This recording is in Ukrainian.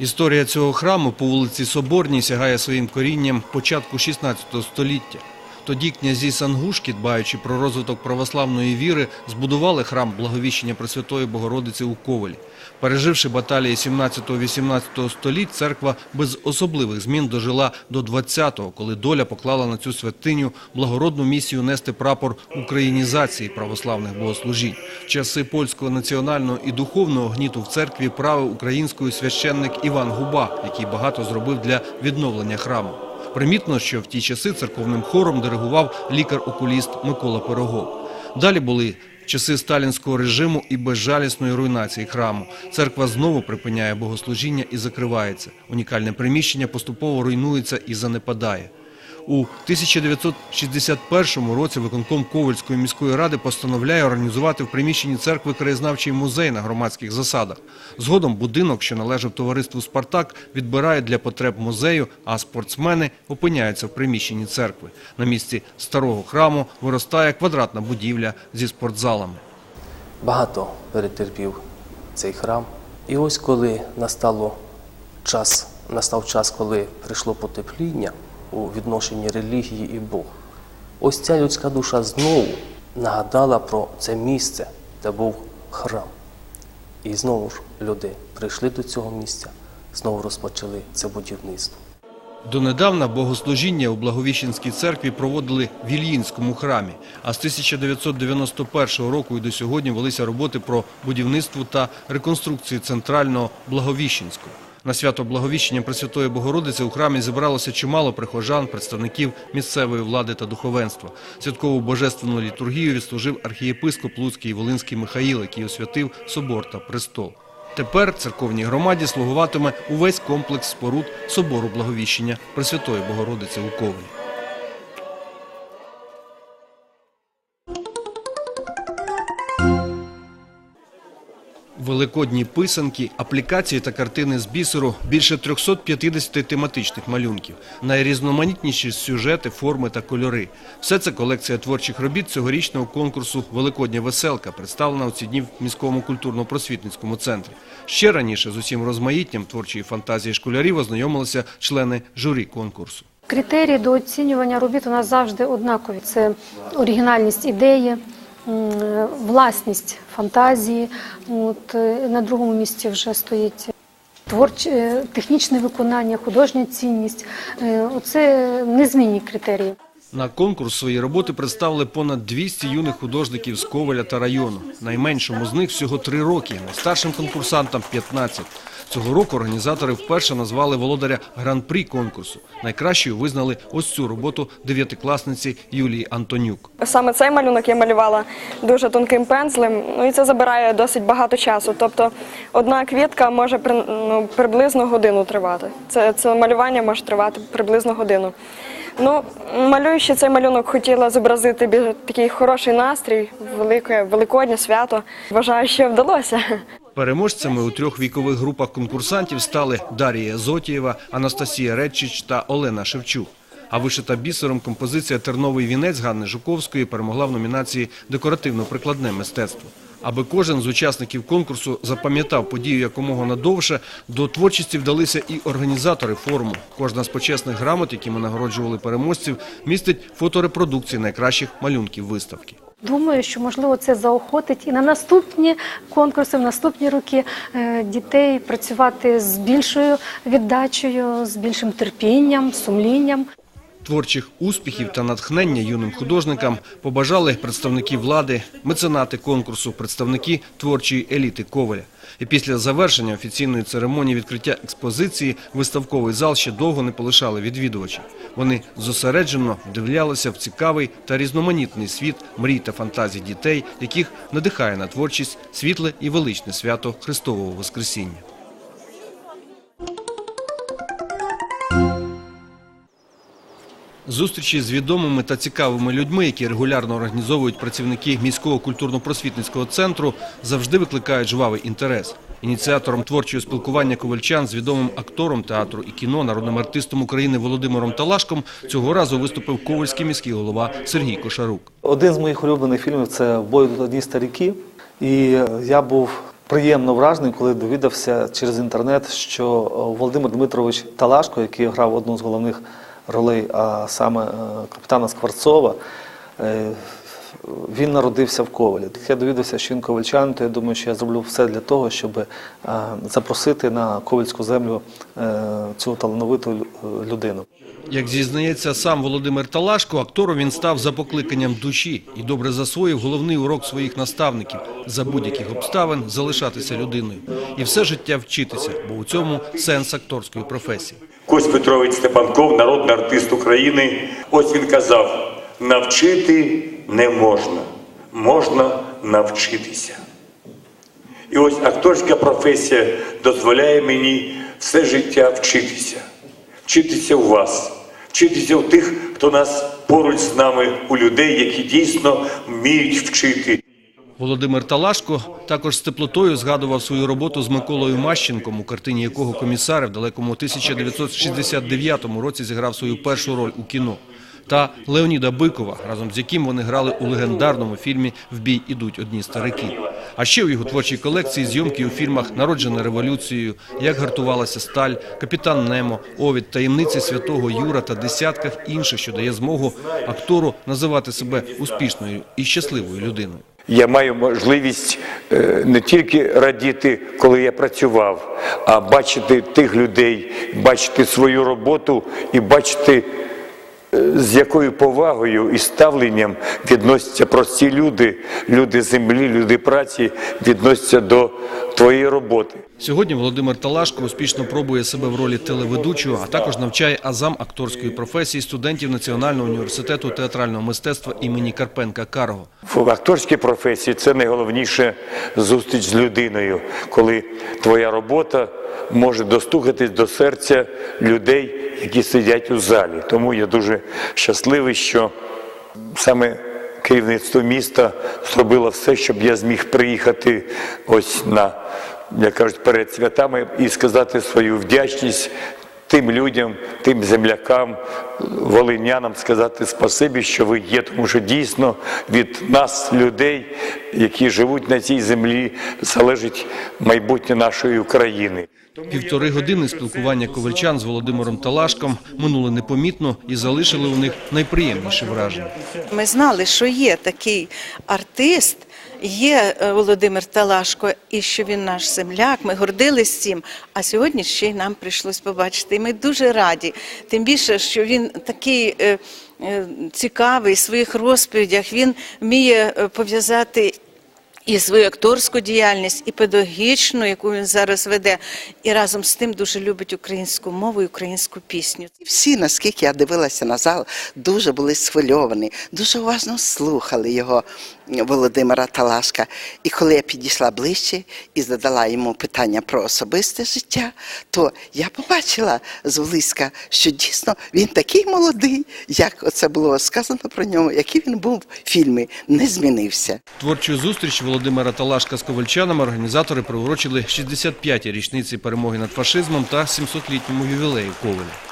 Історія цього храму по вулиці Соборній сягає своїм корінням початку 16 століття. Тоді князі Сангушки, дбаючи про розвиток православної віри, збудували храм Благовіщення Пресвятої Богородиці у Ковелі. Переживши баталії 17-18 століть, церква без особливих змін дожила до 20-го, коли доля поклала на цю святиню благородну місію нести прапор українізації православних богослужінь. В часи польського національного і духовного гніту в церкві правив українською священник Іван Губа, який багато зробив для відновлення храму. Примітно, що в ті часи церковним хором диригував лікар-окуліст Микола Пирогов. Далі були часи сталінського режиму і безжалісної руйнації храму. Церква знову припиняє богослужіння і закривається. Унікальне приміщення поступово руйнується і занепадає. У 1961 році виконком Ковальської міської ради постановляє організувати в приміщенні церкви краєзнавчий музей на громадських засадах. Згодом будинок, що належав товариству «Спартак», відбирають для потреб музею, а спортсмени опиняються в приміщенні церкви. На місці старого храму виростає квадратна будівля зі спортзалами. Багато перетерпів цей храм. І ось коли настало час, настав час, коли прийшло потепління у відношенні релігії і Бог, ось ця людська душа знову нагадала про це місце, де був храм. І знову ж люди прийшли до цього місця, знову розпочали це будівництво. Донедавна богослужіння у Благовіщенській церкві проводили в Ільїнському храмі, а з 1991 року і до сьогодні велися роботи про будівництво та реконструкцію центрального Благовіщенського. На свято Благовіщення Пресвятої Богородиці у храмі зібралося чимало прихожан, представників місцевої влади та духовенства. Святкову божественну літургію відслужив архієпископ Луцький і Волинський Михаїл, який освятив собор та престол. Тепер церковній громаді слугуватиме увесь комплекс споруд собору Благовіщення Пресвятої Богородиці у Ковлі. Великодні писанки, аплікації та картини з бісеру, більше 350 тематичних малюнків, найрізноманітніші сюжети, форми та кольори. Все це колекція творчих робіт цьогорічного конкурсу Великодня веселка, представлена у ці дні в міському культурно-просвітницькому центрі. Ще раніше з усім розмаїттям творчої фантазії школярів ознайомилися члени журі конкурсу. Критерії до оцінювання робіт у нас завжди однакові: це оригінальність ідеї, власність фантазії. От е, на другому місці вже стоїть творче технічне виконання, художня цінність. Е, Оце незмінні критерії. На конкурс свої роботи представили понад 200 юних художників з Коваля та району. Найменшому з них всього три роки, найстаршим конкурсантам 15. Цього року організатори вперше назвали володаря гран-прі конкурсу. Найкращою визнали ось цю роботу дев'ятикласниці Юлії Антонюк. Саме цей малюнок я малювала дуже тонким пензлем, ну і це забирає досить багато часу. Тобто одна квітка може ну, приблизно годину тривати. Це, це малювання може тривати приблизно годину. Ну, малюючи цей малюнок, хотіла зобразити такий хороший настрій, велике великоднє свято. Вважаю, що вдалося. Переможцями у трьох вікових групах конкурсантів стали Дарія Зотієва, Анастасія Редчич та Олена Шевчук. А вишита бісером композиція «Терновий вінець» Ганни Жуковської перемогла в номінації «Декоративно-прикладне мистецтво». Аби кожен з учасників конкурсу запам'ятав подію якомога надовше, до творчості вдалися і організатори форуму. Кожна з почесних грамот, якими нагороджували переможців, містить фоторепродукції найкращих малюнків виставки. Думаю, що можливо це заохотить і на наступні конкурси, в наступні роки е, дітей працювати з більшою віддачею, з більшим терпінням, сумлінням. Творчих успіхів та натхнення юним художникам побажали представники влади, меценати конкурсу, представники творчої еліти Коваля. І після завершення офіційної церемонії відкриття експозиції виставковий зал ще довго не полишали відвідувачі. Вони зосереджено вдивлялися в цікавий та різноманітний світ мрій та фантазій дітей, яких надихає на творчість світле і величне свято Христового Воскресіння. Зустрічі з відомими та цікавими людьми, які регулярно організовують працівники міського культурно-просвітницького центру, завжди викликають жвавий інтерес. Ініціатором творчого спілкування ковальчан з відомим актором театру і кіно, народним артистом України Володимиром Талашком цього разу виступив ковальський міський голова Сергій Кошарук. Один з моїх улюблених фільмів це Бой одні старіки. І я був приємно вражений, коли довідався через інтернет, що Володимир Дмитрович Талашко, який грав одну з головних ролей, а саме е, капітана Скворцова, е, він народився в Ковалі. Я довідався, що він ковальчанин, то я думаю, що я зроблю все для того, щоб е, запросити на ковальську землю цю талановиту людину. Як зізнається сам Володимир Талашко, актором він став за покликанням душі і добре засвоїв головний урок своїх наставників за будь-яких обставин залишатися людиною і все життя вчитися, бо у цьому сенс акторської професії. Кость Петрович Степанков, народний артист України. Ось він казав: навчити не можна, можна навчитися. І ось акторська професія дозволяє мені все життя вчитися, вчитися у вас, вчитися у тих, хто нас поруч з нами, у людей, які дійсно вміють вчити. Володимир Талашко також з теплотою згадував свою роботу з Миколою Мащенком, у картині якого комісари в далекому 1969 році зіграв свою першу роль у кіно. Та Леоніда Бикова, разом з яким вони грали у легендарному фільмі В бій ідуть одні старики. А ще у його творчій колекції зйомки у фільмах Народжена революцією, Як гартувалася сталь, Капітан Немо, Овід, таємниці святого Юра та десятках інших, що дає змогу актору називати себе успішною і щасливою людиною. Я маю можливість е, не тільки радіти, коли я працював, а бачити тих людей, бачити свою роботу і бачити, е, з якою повагою і ставленням відносяться прості люди, люди землі, люди праці, відносяться до твоєї роботи. Сьогодні Володимир Талашко успішно пробує себе в ролі телеведучого, а також навчає азам акторської професії студентів Національного університету театрального мистецтва імені Карпенка Карго. В акторській професії це найголовніше зустріч з людиною, коли твоя робота може достукатись до серця людей, які сидять у залі. Тому я дуже щасливий, що саме керівництво міста зробило все, щоб я зміг приїхати ось на, як кажуть, перед святами і сказати свою вдячність тим людям, тим землякам, волинянам сказати спасибі, що ви є, тому що дійсно від нас, людей, які живуть на цій землі, залежить майбутнє нашої України. Півтори години спілкування ковальчан з Володимиром Талашком минули непомітно і залишили у них найприємніші враження. Ми знали, що є такий артист, є е, Володимир Талашко, і що він наш земляк. Ми гордились цим. А сьогодні ще й нам прийшлось побачити. І ми дуже раді. Тим більше, що він такий. е, е, Цікавий в своїх розповідях, він вміє пов'язати і свою акторську діяльність, і педагогічну, яку він зараз веде, і разом з тим дуже любить українську мову і українську пісню. Всі, наскільки я дивилася на зал, дуже були схвильовані, дуже уважно слухали його Володимира Талашка. І коли я підійшла ближче і задала йому питання про особисте життя, то я побачила зблизька, що дійсно він такий молодий, як оце було сказано про нього, який він був в фільмі, не змінився. Творчу зустріч Володимира Талашка з ковальчанами організатори приурочили 65-ті річниці перемоги над фашизмом та 700-літньому ювілею Ковеля.